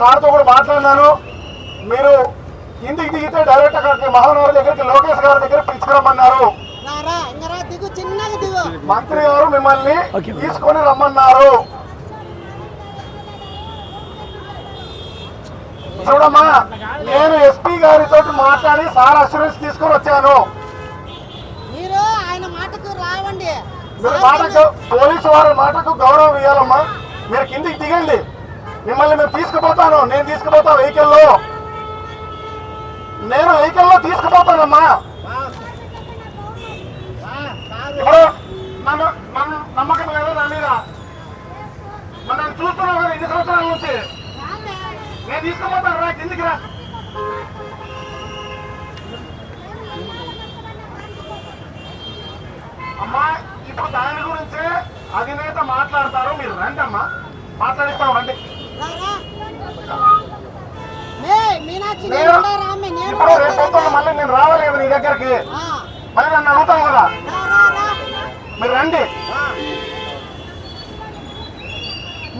సార్తో కూడా మాట్లాడినాను. మీరు కిందికి దిగితే డైరెక్ట్ అక్కడికి మహానగర్ దగ్గరికి లోకేష్ గారి దగ్గర పిలుచుకురమ్మన్నారు. మంత్రి గారు మిమ్మల్ని తీసుకొని రమ్మన్నారు. చూడమ్మా నేను ఎస్పీ గారితో మాట్లాడి సార్ అసూరెన్స్ తీసుకొని వచ్చాను. మీరు ఆయన మాటకు రావండి. మీరు మాటకు పోలీసు వారి మాటకు గౌరవం ఇవ్వాలమ్మా మీరు కిందికి దిగండి. మిమ్మల్ని మేము తీసుకుపోతాను. నేను తీసుకుపోతాను వెహికల్లో. నేను వెహికల్లో తీసుకుపోతానమ్మా. ఇప్పుడు నన్ను నన్ను నమ్మకం లేదా నా మీద? మరి నన్ను చూస్తున్నావు కదా ఇన్ని సంవత్సరాల నుంచి. నేను తీసుకుపోతాను రా కిందికి రా. అమ్మా ఇప్పుడు దాని గురించే అధినేత మాట్లాడతారు మీరు రండి అమ్మా. మాట్లాడిస్తాం రండి. ఇప్పుడు రేపు పొద్దున్న మళ్ళీ నేను రావలేదు నీ దగ్గరికి. ఆ, మళ్ళీ నన్ను అడుగుతావు కదా. మీరు రండి.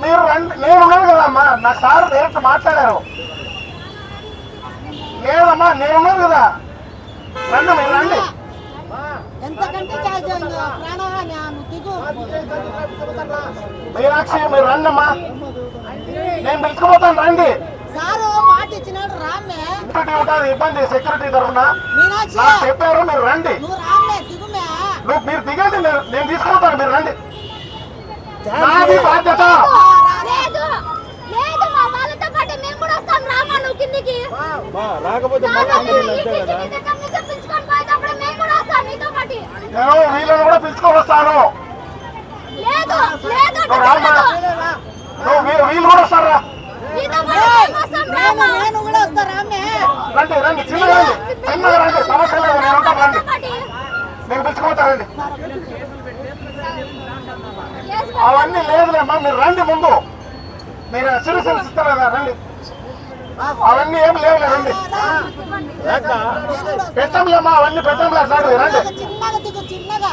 మీరు రండి. నేను ఉన్నాను కదమ్మా నా సార్ డైరెక్ట్ మాట్లాడారు. లేదమ్మా నేను ఉన్నాను కదా. రండి మీరు రండి. ఎంతకంటే మీనాక్షి మీరు రండి అమ్మా నేను పిలుచుకుపోతాను రండి. సారు మాట ఇచ్చినాడు రామ్మే సెక్యూరిటీ ఉంటుంది ఇబ్బంది సెక్యూరిటీ తరఫున. చెప్పారు మీరు రండి. నువ్వు మీరు దిగండి మీరు నేను తీసుకుపోతాను మీరు రండి. నాది బాధ్యత. రాకపోతే నేను వీళ్ళని కూడా పిలుచుకొని వస్తాను లేదు లేదు నువ్వు రామ్మా నువ్వు మీరు వీళ్ళు కూడా వస్తారా? నేను కూడా రండి రండి చిన్నగా రండి. చిన్నగా రండి సమస్య లేదు నేను ఉంటాను రండి. నేను అవన్నీ లేదులేమ్మా మీరు రండి ముందు. మీరు సిటిజన్స్ ఇస్తారు రండి. అవన్నీ ఏం లేవులే రండి. పెట్టంలేమ్మా అవన్నీ పెట్టంలే రండి చిన్నగా దిగు చిన్నగా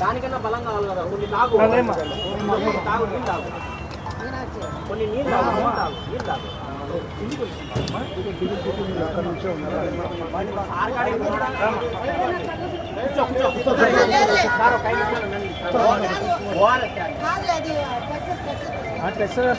దానికన్నా బలం కావాలి కదా కొన్ని తాగు కొన్ని తాగు నీళ్ళు తాగు కొన్ని నీళ్ళు తాగు నీళ్ళు తాగు నీళ్ళు తాగు సార్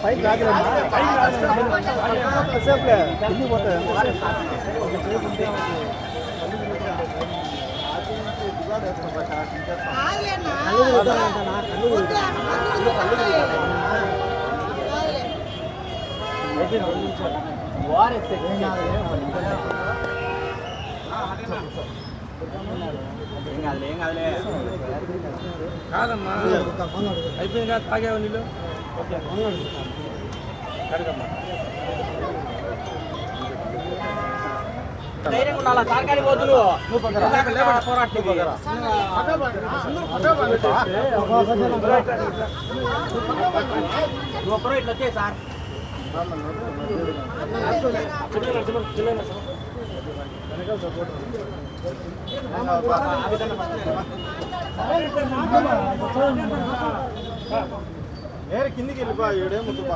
కాదమ్మా. అయిపోయింది కదా తాగేవా నీళ్ళు? కడగమ్మా. ఇట్లా వచ్చే సార్ నేరు కిందికి వెళ్ళిపో ముట్టుపా